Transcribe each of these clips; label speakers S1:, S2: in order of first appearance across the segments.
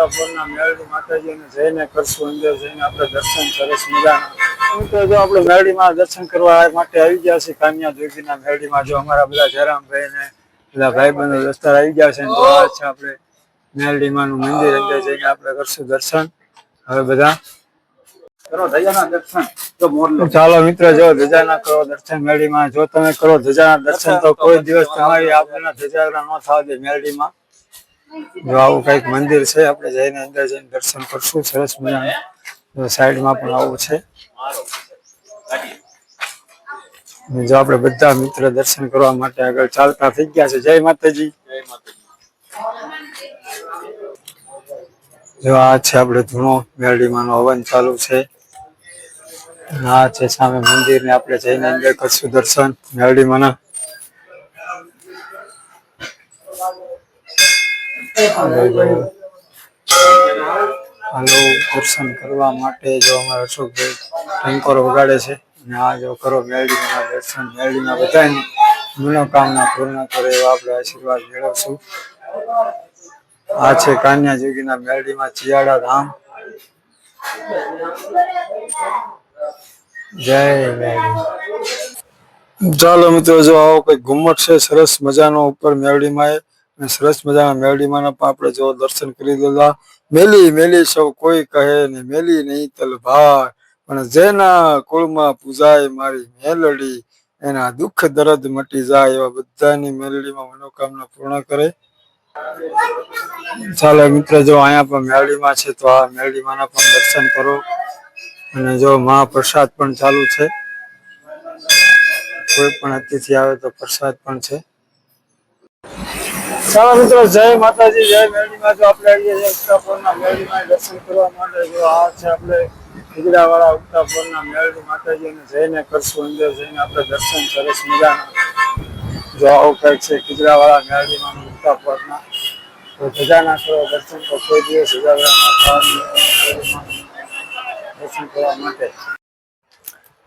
S1: ઉત્તાપુરના મેળડી માતાજીને જઈને કરશું અંદર જઈને આપણે દર્શન સરસ મજાના. હું તો જો આપણે મેળડીમાં દર્શન કરવા માટે આવી ગયા છે કાન્યા દેવીના મેળડીમાં જો અમારા બધા જયરામભાઈ ને બધા ભાઈબંધો દોસ્તાર આવી ગયા છે જોવા છે આપણે મેરડીમાનું મંદિર અંદર જઈને આપણે કરશું દર્શન. હવે બધા ચાલો મિત્ર, જો ધજાના કરો દર્શન મેરડીમાં, જો તમે કરો ધજાના દર્શન, તો કોઈ દિવસ તમારી આપણને ધજાગરા ન થવા દે મેરડીમાં. જો આવું કંઈક મંદિર છે, આપણે જઈને અંદર જઈને દર્શન કરશું, સરસ મજાનું. સાઈડમાં પણ આવું છે. જો આપણે બધા મિત્ર દર્શન કરવા માટે આગળ ચાલતા થઈ ગયા છે. જય માતાજી. જો આ છે આપણે ધૂણો મેરડીમાંનો હવન ચાલુ છે. આ છે સામે મંદિર ને આપણે જઈને અંદર કરશું દર્શન. મેરડીમાંના હાલો દર્શન કરવા માટે જો અમારા અશોકભાઈ ટેન્કર વગાડે છે અને આ જો કરો મેળવી દર્શન મેરડીના બધાની મનોકામના પૂર્ણ કરે એવા આપણે આશીર્વાદ મેળવશું. આ છે કાન્યા જોગીના મેરડીમાં ચિયાડા ધામ. જય મેરડી ચાલો મિત્રો જો આવો કઈ ઘુમ્મટ છે સરસ મજાનો ઉપર મેરડીમાં એ અને સરસ મજાના મેરડીમાં પણ આપણે જો દર્શન કરી લીધા. મેલી મેલી સૌ કોઈ કહે ને મેલી નહીં તલ ભાઈ પણ જેના કુળમાં પૂજાય મારી મેલડી, એના દુઃખ દર્દ મટી જાય એવા બધાની મેલડીમાં મનોકામના પૂર્ણ કરે. ચાલો મિત્ર, જો અહીંયા પણ મેરડીમાં છે, તો આ મેરડીમાંના પણ દર્શન કરો. અને જો મહાપ્રસાદ પણ ચાલુ છે. કોઈ પણ અતિથિ આવે તો પ્રસાદ પણ છે. ચાલો મિત્રો, જય માતાજી, જય મેળીમાં જો આપણે આવીએ છીએ ઉત્તાપુરના મેરડીમાં દર્શન કરવા માટે, જો આ છે આપણે ખીજડાવાળા ઉત્તાપુરના મેરડી માતાજીને જઈને કરશું અંદર જઈને આપણે દર્શન, સરસ મજાના. જો આવું કંઈક છે ખીજડાવાળા મેરડીમાં ઉત્તાપુરના તો ધજાના કરો દર્શન તો કોઈ દિવસ ન દર્શન કરવા માટે.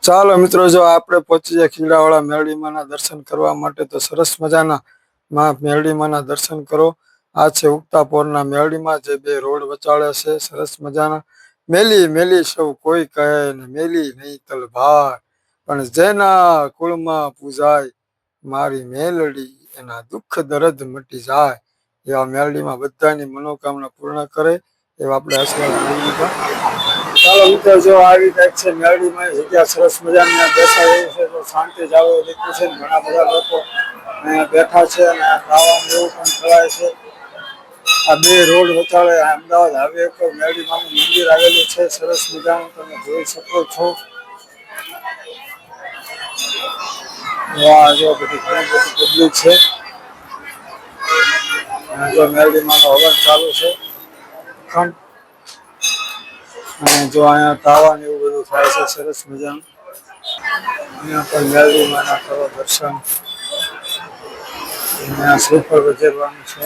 S1: ચાલો મિત્રો, જો આપણે પહોંચી જાય ખીજડાવાળા મેરડીમાંના દર્શન કરવા માટે, તો સરસ મજાના માં મેરડીમાંના દર્શન કરો. આ છે ઉગતાપોરના મેરડીમાં જે બે રોડ વચાળે છે. સરસ મજાના. મેલી મેલી સૌ કોઈ કહે ને મેલી નહીં તલ ભાઈ પણ જેના કુળમાં પૂજાય, મારી મેલડી એના દુઃખ દર્દ મટી જાય. એવા મેલડીમાં બધાની મનોકામના પૂર્ણ કરે. એવા આપણે આશીર્વાદ ચાલો મિત્રો, જો આવી કંઈક છે મેળડીમાં જગ્યા સરસ મજાની બેસાય છે, તો શાંતિ જાળવો લીધું છે ઘણા બધા લોકો અહીંયા બેઠા છે અને ખાવાનું એવું પણ ખવાય છે. આ બે રોડ વચાળે અમદાવાદ હાઈવે તો મેરડીમાનું મંદિર આવેલું છે, સરસ મજાનું, તમે જોઈ શકો છો. વાહ બધી પબ્લિક છે. જો મેરડીમાંનો હવન ચાલુ છે. અખંડ અને જો અહીંયા તાવા ને એવું બધું થાય છે, સરસ મજાનું. અહીંયા પણ મેરડીમાંના કરો દર્શન. અહીંયા શ્રીફળ ગજરવાનું છે.